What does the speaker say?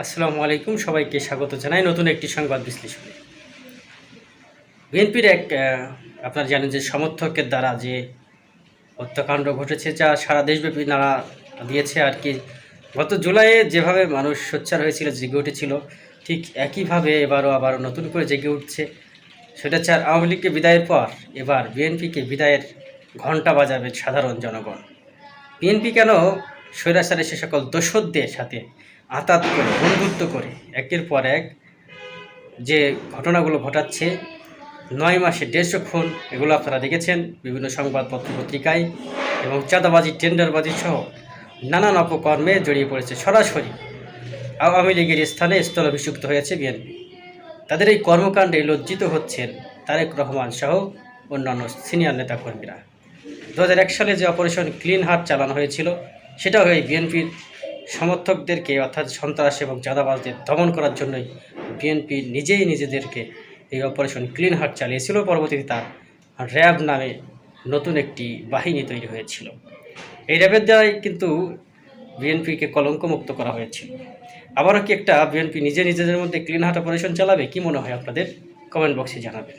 আসসালামু আলাইকুম, সবাইকে স্বাগত জানাই নতুন একটি সংবাদ বিশ্লেষণে। বিএনপির এক আপনারা জানেন যে সমর্থকের দ্বারা যে হত্যাকাণ্ড ঘটেছে যা সারা দেশব্যাপী নাড়া দিয়েছে আর কি, গত জুলাইয়ে যেভাবে মানুষ সোচ্চার হয়েছিল, জেগে উঠেছিল, ঠিক একইভাবে এবারও আবার নতুন করে জেগে উঠছে। সেটা আর আওয়ামী লীগকে বিদায়ের পর এবার বিএনপিকে বিদায়ের ঘণ্টা বাজাবে সাধারণ জনগণ। বিএনপি কেন স্বৈরাচারের সে সকল দোসরদের সাথে আতাত করে, বন্ধুত্ব করে। একের পর এক যে ঘটনাগুলো ঘটাচ্ছে, নয় মাসে দেড়শো খুন, এগুলো আপনারা দেখেছেন, বিভিন্ন সংবাদপত্র পত্রিকায়, এবং চাঁদাবাজি, টেন্ডারবাজি সহ নানান অপকর্মে জড়িয়ে পড়েছে সরাসরি। আওয়ামী লীগের স্থানে স্থলাভিষিক্ত হয়েছে বিএনপি। তাদের এই কর্মকাণ্ডে লজ্জিত হচ্ছেন তারেক রহমান সহ অন্যান্য সিনিয়র নেতাকর্মীরা। দু হাজার এক সালে যে অপারেশন ক্লিন হার্ট চালানো হয়েছিল সেটা হয়ে বিএনপির সমর্থকদেরকে অর্থাৎ সন্ত্রাস এবং চাঁদাবাজদের দমন করার জন্যই বিএনপি নিজেই নিজেদেরকে এই অপারেশন ক্লিন হার্ট চালিয়েছিল। পরবর্তীতে তার র্যাব নামে নতুন একটি বাহিনী তৈরি হয়েছিল। এই র্যাবের দ্বারাই কিন্তু বিএনপিকে কলঙ্কমুক্ত করা হয়েছিল। আবারও কি একটা বিএনপি নিজে নিজেদের মধ্যে ক্লিন হার্ট অপারেশন চালাবে? কি মনে হয় আপনাদের? কমেন্ট বক্সে জানাবেন।